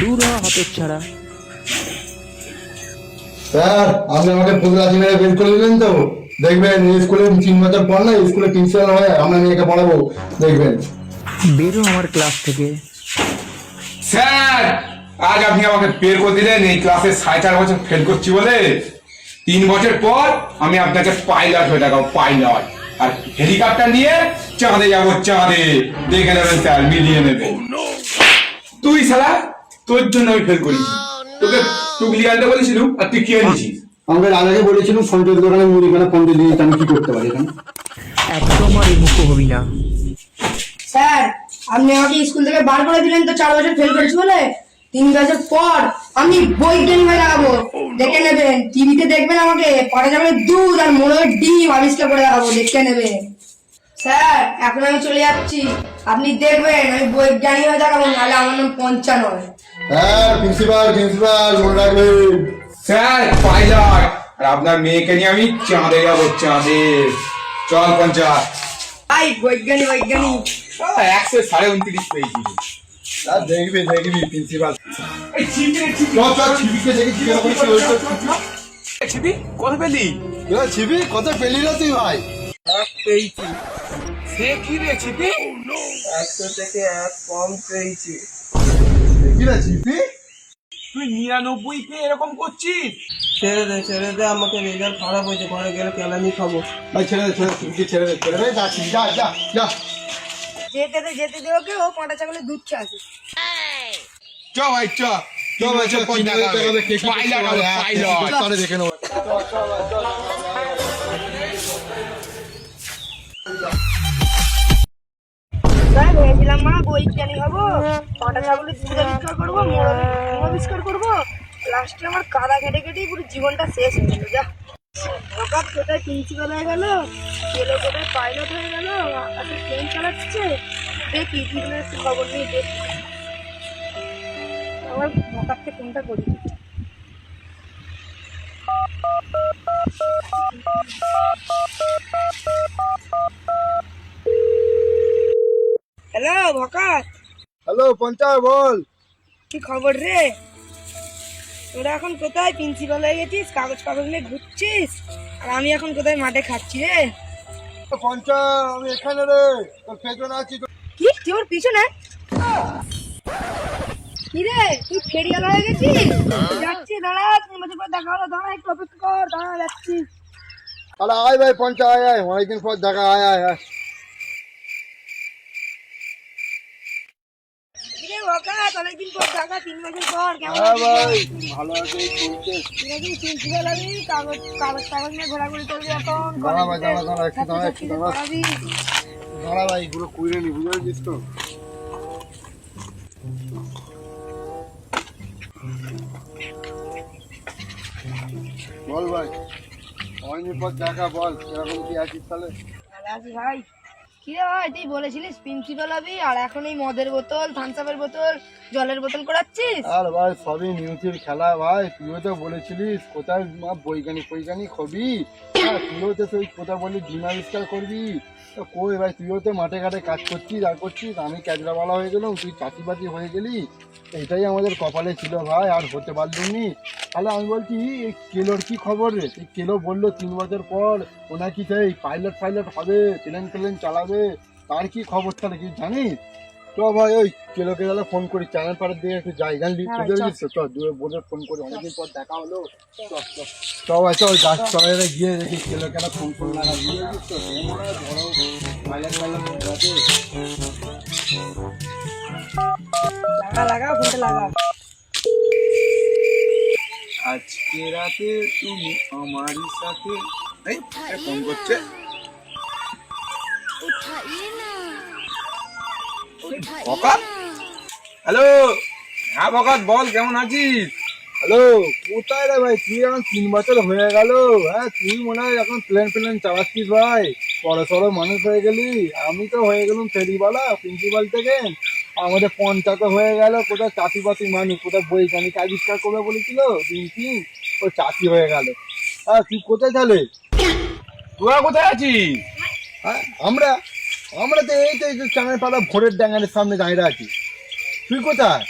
দূর হাতের ছাড়া। স্যার আপনি আমাকে ফুলগাছি মেরে বের করে দিলেন তো। দেখবেন স্কুলে তিন বছর পর না স্কুলে প্রিন্সিপাল হয়ে আমরা মেয়েকে পড়াবো। দেখবেন। বেরো আমার ক্লাস থেকে। স্যার আজ আপনি আমাকে বের করে দিলেন এই ক্লাসে সাড়ে চার বছর ফেল করছি বলে। তিন বছর পর আমি আপনাকে পাইলট হয়ে দেখাবো পাইলট আর হেলিকপ্টার নিয়ে চাঁদে যাব চাঁদে। দেখে নেবেন স্যার মিলিয়ে নেবেন। তুই শালা তোর জন্য আমি ফেল করেছি। তোকে টুকলি আনতে বলেছিলুম আর তুই কি এনেছিস আমাকে রাজাকে বলেছিলাম ফোনটের দোকানে মুড়িখানা ফোনটে দিয়ে আমি কি করতে পারি এখানে? একদম আর এই মুখ হবি না। স্যার আপনি আমাকে স্কুল থেকে বার করে দিলেন তো চার বছর ফেল করেছি বলে? তিন বছর পর আমি বৈজ্ঞানিক হয়ে দেখাবো দেখে নেবেন টিভিতে দেখবেন আমাকে পরে যাবে দুধ আর মোড়ের ডিম আবিষ্কার করে দেখাবো দেখে নেবেন। স্যার এখন আমি চলে যাচ্ছি। আপনি দেখবেন আমি বৈজ্ঞানিক হয়ে দেখাবো নাহলে আমার নাম পঞ্চানন। হ্যাঁ প্রিন্সিপাল প্রিন্সিপাল মনে রাখবেন স্যার পাইলট আর আপনার মেয়েকে নিয়ে আমি চাঁদে যাব চাঁদে। চল পঞ্চাশ। আই বৈজ্ঞানিক বৈজ্ঞানিক। একশো সাড়ে উনত্রিশ পেয়েছি। স্যার দেখবি দেখবি প্রিন্সিপাল এই ছিপি ছিপি। কত পেলি? ছিবি কত পেলি না তুই ভাই? পেয়েছি। সে কি রে ছিপি? কি রে ছিপি তুই নিরানব্বই পেয়ে এরকম করছিস? ছেড়ে দে ছেড়ে দে আমাকে রেজাল্ট খারাপ হয়েছে ঘরে গেলে কেলানি খাব। ভাই ছেড়ে দে ছেড়ে দে ছেড়ে দে ছেড়ে দে। যাচ্ছি যা যা যা। যেতে দে যেতে দে ওকে ও পাঁটা ছাগলের দুধ চাষে চ ভাই চ। চ ভাই পাইলট করতে হবে পারে, হ্যাঁ, পাইলট পরে দেখে নেব। ভেবেছিলাম মা বৈজ্ঞানিক হব পাঁটা ছাগলের দুধ আবিষ্কার করব মোড় আবিষ্কার করব। লাস্টে আমার কাদা কেটে কেটেই পুরো জীবনটা শেষ হয়ে গেল যা। হঠাৎ কোথায় প্রিন্সিপাল হয়ে গেল ছেলে কোথায় পাইলট হয়ে গেল আকাশে ট্রেন চালাচ্ছে দেখি জীবনের একটু খবর নিয়ে দেখি আমার হঠাৎ কোনটা করি। হ্যালো ভকাত হ্যালো পঞ্চায় বল। কি খবর রে? তোরা এখন কোথায়? প্রিন্সিপাল হয়ে গেছিস? কাগজ কাগজ নিয়ে ঘুরছিস? আর আমি এখন কোথায় মাঠে খাচ্ছি রে? পঞ্চায়েত আমি এখানে রে। তোর পেছনে আছি কি? তুই ওর পিছনে? কি রে? তুই ফেরিয়ালা হয়ে গেছিস? যাচ্ছি দাঁড়া তিন বছর পর দেখা হলো। দাঁড়া একটু অপেক্ষা কর। দাঁড়া যাচ্ছি। আরে আয় ভাই পঞ্চায়েত আয় আয়। অনেকদিন পর দেখা আয় আয় আয়। কি অনেকদিন পর দেখা তিন বছর পর কেমন ভাই ভালো আছে চলছে। নাকি প্রিন্সিপাল হবি কাগজ কাগজ কাগজ নিয়ে ঘোরাঘুরি করবি এখন? দাঁড়া ভাই, দাঁড়া, দাঁড়া, একটু দাঁড়া, একটু দাঁড়া। দাঁড়া ভাই এগুলো কুইরে নি বুঝে দিস তো? বল ভাই অনেকদিন পর দেখা বল কীরকম কি আছিস তাহলে? আছি ভাই। কি রে ভাই, তুই বলেছিলিস প্রিন্সিপাল হবি আর এখন এই মদের বোতল থামসাপের বোতল, জলের বোতল করাচ্ছিস? আর ভাই, সবই নিউজের খেলা ভাই। তুইও তো বলেছিলিস, কোথায় মা বৈজ্ঞানিক বৈজ্ঞানিক হবি? তুইও তো সেই কোথায় বলি ডিম আবিষ্কার করবি। কই ভাই, তুইও তো মাঠে ঘাটে কাজ করছিস, আর করছিস। আমি ক্যাজরাওয়ালা হয়ে গেলাম, তুই চাকরি চাষিবাজি হয়ে গেলি। এটাই আমাদের কপালে ছিল ভাই, আর হতে পারলুনি তাহলে আমি বলছি এই কেলোর কি খবর রে? এই কেলো বলল তিন বছর পর ওনা কি সেই পাইলট ফাইলট হবে প্লেন প্লেন চালাবে? তার কি খবর তাহলে কি জানিস? তো ভাই ওই কেলোকে গেলে ফোন করি চ্যানেল পাড়ের দিকে একটু যাই। জানলি? হ্যাঁ চল। দূরে বলে ফোন করি অনেকদিন পর দেখা হলো। চ, ভাই চল গাছ চড়াইলে গিয়ে দেখি কেলো ফোন লাগা পাইলট পাইলট লাগা লাগা ফোনটা লাগা। আজকে রাতে তুমি আমারই সাথে এই ফোন করছে। হ্যালো? হ্যাঁ ভকাত বল কেমন আছিস? হ্যালো কোথায় রে ভাই? তুই এখন তিন বছর হয়ে গেল। হ্যাঁ তুই মনে হয় এখন প্লেন প্লেন চালাচ্ছিস ভাই। বড় সড়ো মানুষ হয়ে গেলি। আমি তো হয়ে গেলাম ফেরিওয়ালা প্রিন্সিপাল থেকে। আমাদের পঞ্চায়েত হয়ে গেল কোথায় চাষি বাসি মানুষ কোথায় বৈজ্ঞানিক আবিষ্কার করবে বলেছিল? তিন ও চাষি হয়ে গেল। হ্যাঁ তুই কোথায় তাহলে? তোরা কোথায় আছিস? হ্যাঁ আমরা আমরা তো এই তো এই চ্যানেল পাড়া ভোরের ড্যাঙ্গানের সামনে দাঁড়িয়ে আছি। তুই কোথায়?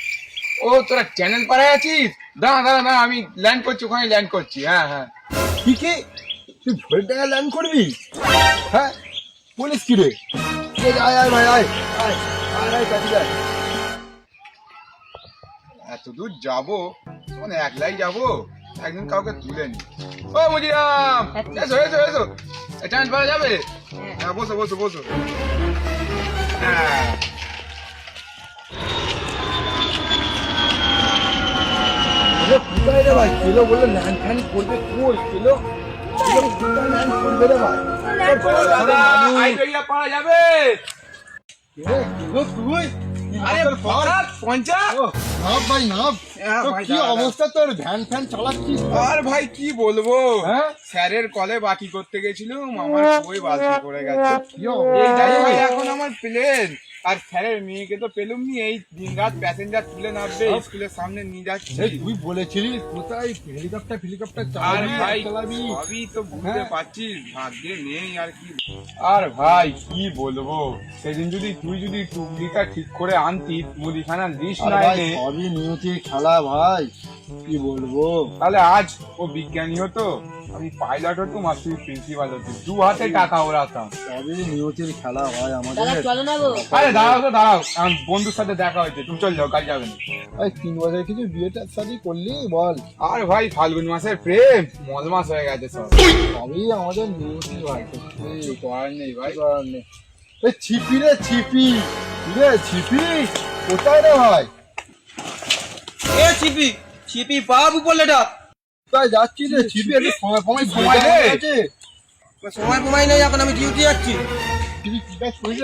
ও তোরা চ্যানেল পাড়ায় আছিস? দাঁড়া দাঁড়া দাঁড়া আমি ল্যান্ড করছি ওখানে ল্যান্ড করছি হ্যাঁ হ্যাঁ। কি কি? তুই ভোরের টাকা ল্যান্ড করবি? হ্যাঁ? পুলিশ কি রে? এ, আয় আয় ভাই আয় আয়। কাটি আয় এত দূর যাব? মানে একলাই যাব? একদিন কাউকে তুলে নি। ও মুজিরাম! এসো এসো এসো। চ্যানেল পাড়া যাবে? হ্যাঁ। বসো বসো বসো। হ্যাঁ কোথায় রে ভাই? কেলো বলে ল্যান্ড ফ্যান্ড করবে কই কেলো কোথায় ল্যান্ড করবে রে ভাই? দাদা। পাওয়া যাবে? এ, কেলো তুই আরে পঞ্চাশ পঞ্চাশ ও, নাম ভাই নাম হ্যাঁ, তো ভাই, কি অবস্থা তোর? ভ্যান ফ্যান চালাচ্ছিস আর ভাই কি বলব? স্যারের কলে বাকি করতে গেছিলাম আমার বই বালতি করে গেছে। এইটাই ভাই এখন আমার প্লেন আর স্যারের মেয়েকে তো পেলুম নি এই দিন রাত প্যাসেঞ্জার তুলে নামবে স্কুলের সামনে নিয়ে যাচ্ছি। তুই বলেছিলিস কোথায় হেলিকপ্টার ফেলিকপ্টার চালাবি ভাই চালাবি? সবই তো বুঝতে। পারছিস ভাগ্যে নেই আর কি। আর ভাই কি বলব? সেদিন যদি তুই যদি টুকলিটা ঠিক করে আনতি মুদিখানা দিস না সবই খেলা ভাই কি বলব? তাহলে আজ ও বিজ্ঞানী হতো আমি পাইলট হতো আর তুই প্রিন্সিপাল হতো দু হাতে টাকা ওড়াতাম সবই নিয়তির খেলা ভাই দাদা আমাদের চলো না গো। আরে দাঁড়াও তো দাঁড়াও আমার বন্ধুর সাথে দেখা হয়েছে তুমি চল যাও কাজ যাবে না। ভাই তিন বছর কিছু বিয়েটা শাদি করলি বল। আর ভাই ফাল্গুন মাসের প্রেম মল মাস হয়ে গেছে সব। সবই আমাদের নিয়তি ভাই করার নেই ভাই। করার নেই। এই ছিপি রে ছিপি। রে ছিপি কোথায় রে ভাই? এ ছিপি ছিপি বাবু বললেটা যাচ্ছি রে? ছিপি একটু সময় সময় নাই এখন আমি ডিউটি যাচ্ছি। তুই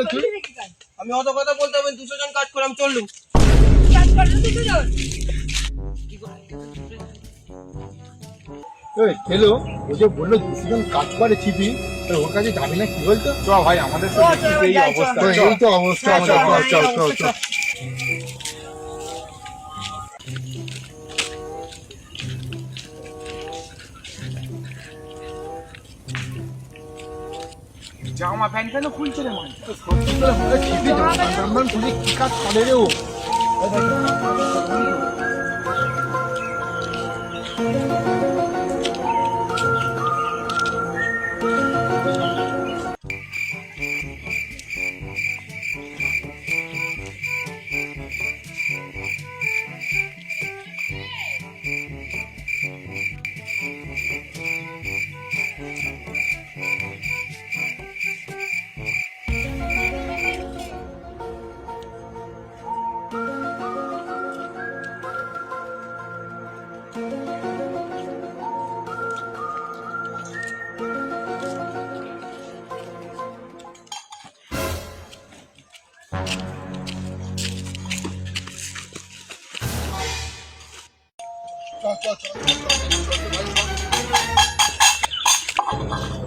অত কথা বলতে হবে দুশো জন কাজ করে আমি চললুম। হ্যালো ও যে বলল দুজন কাজ করে ছিপি তা ওর কাছে যাবি না কি বলতো? চ ভাই আমাদের এই অবস্থা। এই তো অবস্থা চল প্যান্ট কেন খুলছে রে মানে সত্যি করে কাজ করে রে ও?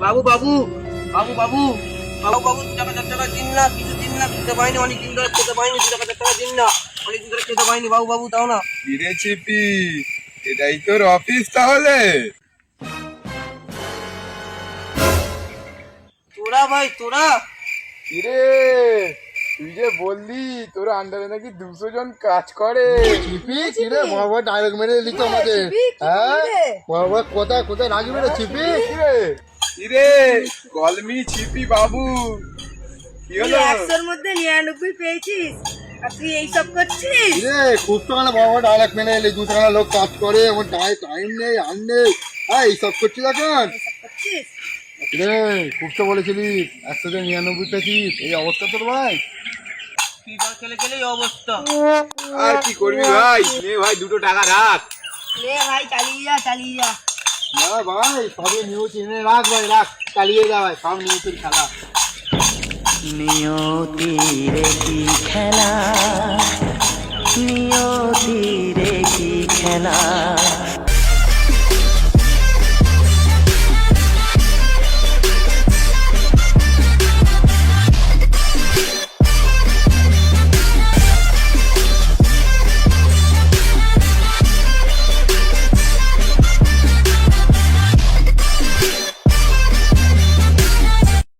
বাবু বাবু বাবু বাবু বাবু বাবু দু টাকা চার টাকা দিন না কিছু দিন না খেতে পাইনি অনেক দিন ধরে খেতে পাইনি দু টাকা চার টাকা দিন না অনেক দিন ধরে খেতে পাইনি বাবু বাবু তাও না। কিরে চিপি এটাই তোর অফিস তাহলে? তোরা ভাই তোরা? কিরে তুই যে বললি তোর আন্ডারে নাকি দুশো জন কাজ করে। ছিপি কি রে বড় বড় ডায়লগ মেরে দিলি তো আমাদের হ্যাঁ? বড় কোথায় কোথায় রাখবি রে ছিপি কিরে? কিরে কলমি ছিপি বাবু কি হলো? একশোর মধ্যে নিরানব্বই পেয়েছিস। আর তুই এইসব করছিস? রে খুব তো মানে বড় বড় ডায়লগ মেরে এলি দু লোক কাজ করে আমার টাইম টাইম নেই আর নেই। হ্যাঁ এইসব করছিস এখন? করছিস? রে খুব তো বলেছিলি একশো নিরানব্বই পেয়েছিস এই অবস্থা তোর ভাই? খেলে খেলেই অবস্থা? আর কি করবি ভাই? নে ভাই দুটো টাকা রাখ। নে ভাই চালিয়ে যা চালিয়ে যা। না ভাই, সবই নিউজ এনে রাখ ভাই সব নিউজের খেলা। নিয়তির কি খেলা? নিয়তির কি খেলা?